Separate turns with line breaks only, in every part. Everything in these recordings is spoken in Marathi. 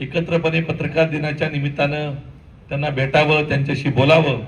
एकत्रपणे पत्रकार दिनाच्या निमित्तानं त्यांना भेटावं त्यांच्याशी बोलावं.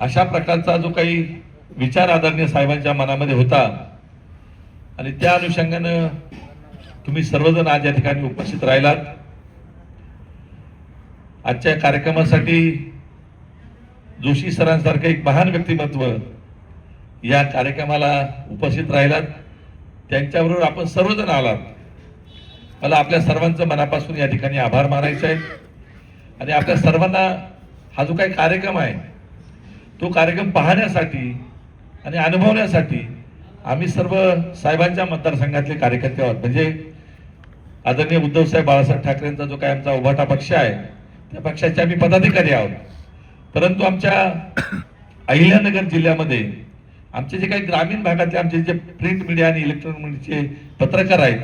अशा प्रकारचा जो काही विचार आदरणीय साहेबांच्या मनामध्ये होता आणि त्या अनुषंगानं तुम्ही सर्वजण आज या ठिकाणी उपस्थित राहिलात. आजच्या कार्यक्रमासाठी जोशी सरांसारखं एक महान व्यक्तिमत्व या कार्यक्रमाला उपस्थित राहिलात. त्यांच्याबरोबर आपण सर्वजण आलात. मला आपल्या सर्वांचं मनापासून या ठिकाणी आभार मानायचे आहे आणि आपल्या सर्वांना हा जो काही कार्यक्रम आहे तो कार्यक्रम पाहण्यासाठी आणि अनुभवण्यासाठी आम्ही सर्व साहेबांच्या मतदारसंघातले कार्यकर्ते आहोत. म्हणजे आदरणीय उद्धवसाहेब बाळासाहेब ठाकरेंचा जो काही आमचा उभाटा पक्ष आहे त्या पक्षाचे आम्ही पदाधिकारी आहोत. परंतु आमच्या अहिल्यानगर जिल्ह्यामध्ये आमचे जे काही ग्रामीण भागातले आमचे जे प्रिंट मीडिया आणि इलेक्ट्रॉनिक मीडियाचे पत्रकार आहेत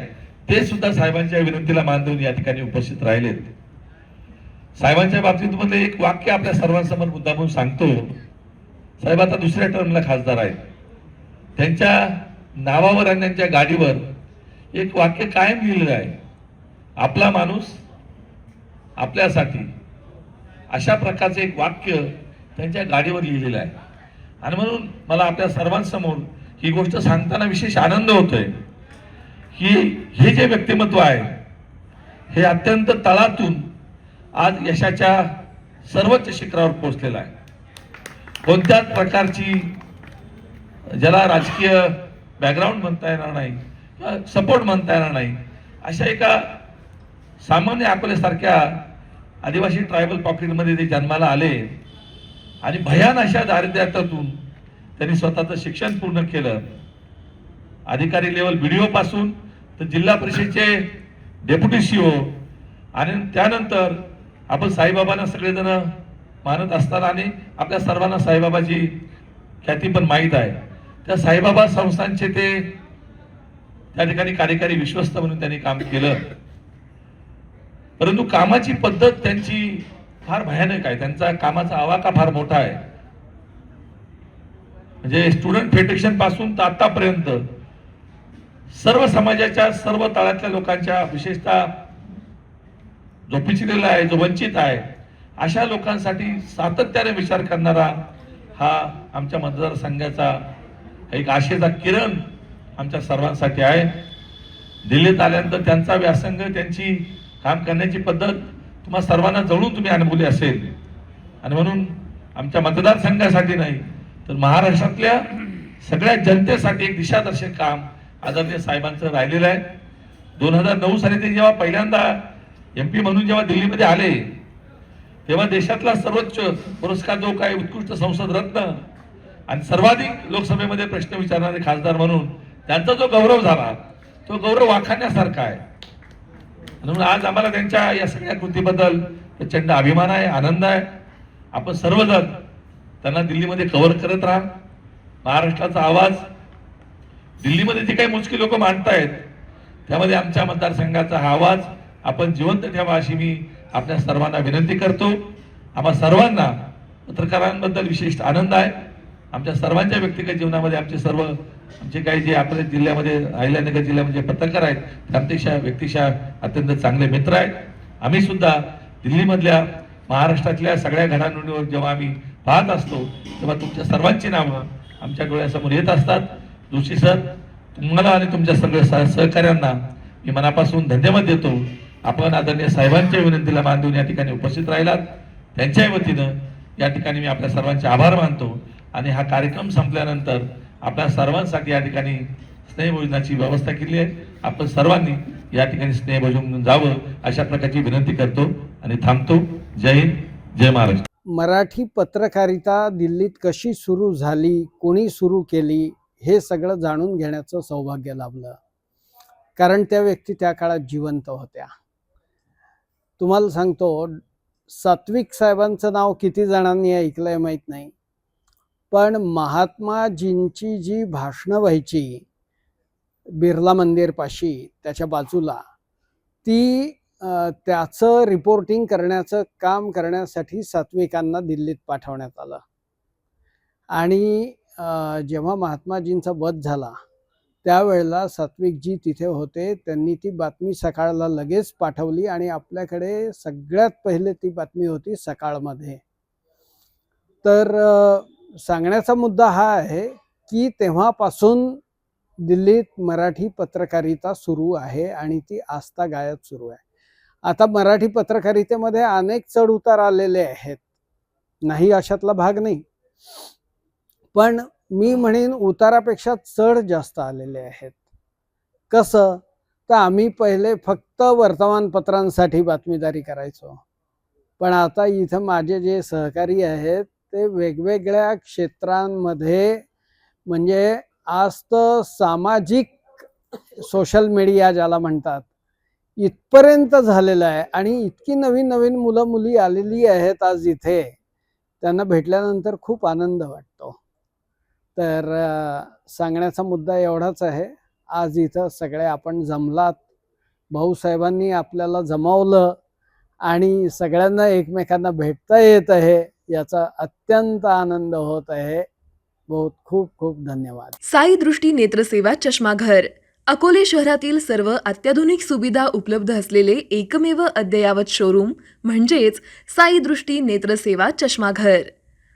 ते सुद्धा साहेबांच्या विनंतीला मान देऊन या ठिकाणी उपस्थित राहिलेत. साहेबांच्या बाबतीत मध्ये एक वाक्य आपल्या सर्वांसमोर मुद्दामून सांगतो. साहेब आता दुसऱ्या टर्मला खासदार आहेत. त्यांच्या नावावर आणि त्यांच्या गाडीवर एक वाक्य कायम लिहिलेलं आहे. आपला माणूस आपल्यासाठी अशा प्रकारचं एक वाक्य त्यांच्या गाडीवर लिहिलेलं आहे. आणि म्हणून मला आपल्या सर्वांसमोर ही गोष्ट सांगताना विशेष आनंद होतोय. की हे जे व्यक्तिमत्व आहे हे अत्यंत तळातून आज यशाच्या सर्वोच्च शिखरावर पोहोचलेलं आहे. कोणत्याच प्रकारची ज्याला राजकीय बॅकग्राऊंड म्हणता येणार नाही सपोर्ट म्हणता येणार नाही अशा एका सामान्य अकोल्यासारख्या आदिवासी ट्रायबल पॉकेटमध्ये ते जन्माला आले आणि भयान अशा दारिद्र्यातून त्यांनी स्वतःचं शिक्षण पूर्ण केलं. अधिकारी लेवल बी पासून तर जिल्हा परिषदेचे डेप्युटी सीओ आणि त्यानंतर आपण साईबाबांना सगळेजण मानत असताना आणि आपल्या सर्वांना साईबाबाची ख्याती पण माहीत आहे. त्या साईबाबा संस्थांचे ते त्या ठिकाणी कार्यकारी विश्वस्त म्हणून त्यांनी काम केलं. परंतु कामाची पद्धत त्यांची फार भयानक आहे. त्यांचा कामाचा आवाका फार मोठा आहे. म्हणजे स्टुडंट फेडरेशनपासून तर आतापर्यंत सर्व समाजाच्या सर्व तळातल्या लोकांच्या विशेषतः जो पिचलेला आहे जो वंचित आहे अशा लोकांसाठी सातत्याने विचार करणारा हा आमच्या मतदारसंघाचा एक आशेचा किरण आमच्या सर्वांसाठी आहे. दिल्लीत आल्यानंतर त्यांचा व्यासंग त्यांची काम करण्याची पद्धत तुम्हा सर्वांना जवळून तुम्ही अनुभवली असेल. आणि म्हणून आमच्या मतदारसंघासाठी नाही तर महाराष्ट्रातल्या सगळ्या जनतेसाठी एक दिशादर्शक काम आदरणीय साहेबांचं राहिलेलं आहे. दोन हजार नऊ साली ते जेव्हा पहिल्यांदा एम पी म्हणून जेव्हा दिल्लीमध्ये आले तेव्हा देशातला सर्वोच्च पुरस्कार जो काय उत्कृष्ट संसद रत्न आणि सर्वाधिक लोकसभेमध्ये प्रश्न विचारणारे खासदार म्हणून त्यांचा जो गौरव झाला तो गौरव वाखाणण्यासारखा आहे. म्हणून आज आम्हाला त्यांच्या या सगळ्या कृतीबद्दल प्रचंड अभिमान आहे आनंद आहे. आपण सर्वजण त्यांना दिल्लीमध्ये कव्हर करत राहा. महाराष्ट्राचा आवाज दिल्लीमध्ये जे काही मोजकी लोक मांडतायत त्यामध्ये आमच्या मतदारसंघाचा हा आवाज आपण जिवंत ठेवा अशी मी आपल्या सर्वांना विनंती करतो. आम्हा सर्वांना पत्रकारांबद्दल विशेष आनंद आहे. आमच्या सर्वांच्या व्यक्तिगत जीवनामध्ये आमचे सर्व आमचे काही जे आपल्या जिल्ह्यामध्ये अहिल्यानगर जिल्ह्यामध्ये जे पत्रकार आहेत ते अतिशय व्यक्तिशः अत्यंत चांगले मित्र आहेत. आम्ही सुद्धा दिल्लीमधल्या महाराष्ट्रातल्या सगळ्या घडामोडीवर जेव्हा आम्ही पाहत असतो तेव्हा तुमच्या सर्वांची नावं आमच्या डोळ्यासमोर येत असतात. जोशी सर तुम्हाला आणि तुमच्या सगळ्या सह- सहकाऱ्यांना मी मनापासून धन्यवाद देतो. आपण आदरणीय साहेबांच्या विनंतीला मान देऊन या ठिकाणी उपस्थित राहिलात. त्यांच्या वतीनं या ठिकाणी मी आपल्या सर्वांचे आभार मानतो. आणि हा कार्यक्रम संपल्यानंतर आपल्या सर्वांसाठी या ठिकाणी स्नेहभोजनाची व्यवस्था केली आहे. आपण सर्वांनी या ठिकाणी स्नेहभोजन जावं अशा प्रकारची विनंती करतो आणि थांबतो. जय हिंद जय महाराष्ट्र.
मराठी पत्रकारिता दिल्लीत कशी सुरू झाली कोणी सुरू केली हे सगळं जाणून घेण्याचं सौभाग्य लाभलं. कारण त्या व्यक्ती त्या काळात जिवंत होत्या. तुम्हाला सांगतो सात्विक साहेबांचं नाव किती जणांनी ऐकलंय माहीत नाही. पण महात्माजींची जी भाषणं व्हायची बिर्ला मंदिरपाशी त्याच्या बाजूला ती त्याचं रिपोर्टिंग करण्याचं काम करण्यासाठी सात्विकांना दिल्लीत पाठवण्यात आलं. आणि जेव्हा महात्माजींचा वध झाला त्यावेळेला सात्विकजी तिथे होते. त्यांनी ती बातमी सकाळला लगेच पाठवली आणि आपल्याकडे सगळ्यात पहिले ती बातमी होती सकाळमध्ये. तर सांगण्याचा मुद्दा हा आहे की तेव्हापासून दिल्लीत मराठी पत्रकारिता सुरू आहे आणि ती आस्था गायत सुरू आहे. आता मराठी पत्रकारितेमध्ये अनेक चढ उतार आलेले आहेत. नाही अशातला भाग नाही. पण मी म्हणेन उतारापेक्षा चढ जास्त आलेले आहेत. कसं? तर आम्ही पहिले फक्त वर्तमानपत्रांसाठी बातमीदारी करायचो. पण आता इथं माझे जे सहकारी आहेत ते वेगवेगळ्या क्षेत्रांमध्ये म्हणजे आज तर सामाजिक सोशल मीडिया ज्याला म्हणतात इथपर्यंत झालेलं आहे आणि इतकी नवीन नवीन मुलं मुली आलेली आहेत आज इथे त्यांना भेटल्यानंतर खूप आनंद वाटतो. तर सांगण्याचा मुद्दा एवढाच आहे. आज इथं सगळे आपण जमलात. भाऊसाहेबांनी आपल्याला जमावलं आणि सगळ्यांना एकमेकांना भेटता येत आहे याचा अत्यंत आनंद होत आहे. बहुत खूप खूप धन्यवाद.
साई दृष्टी नेत्रसेवा चष्माघर अकोले शहरातील सर्व अत्याधुनिक सुविधा उपलब्ध असलेले एकमेव अद्ययावत शोरूम म्हणजेच साई दृष्टी नेत्रसेवा चष्माघर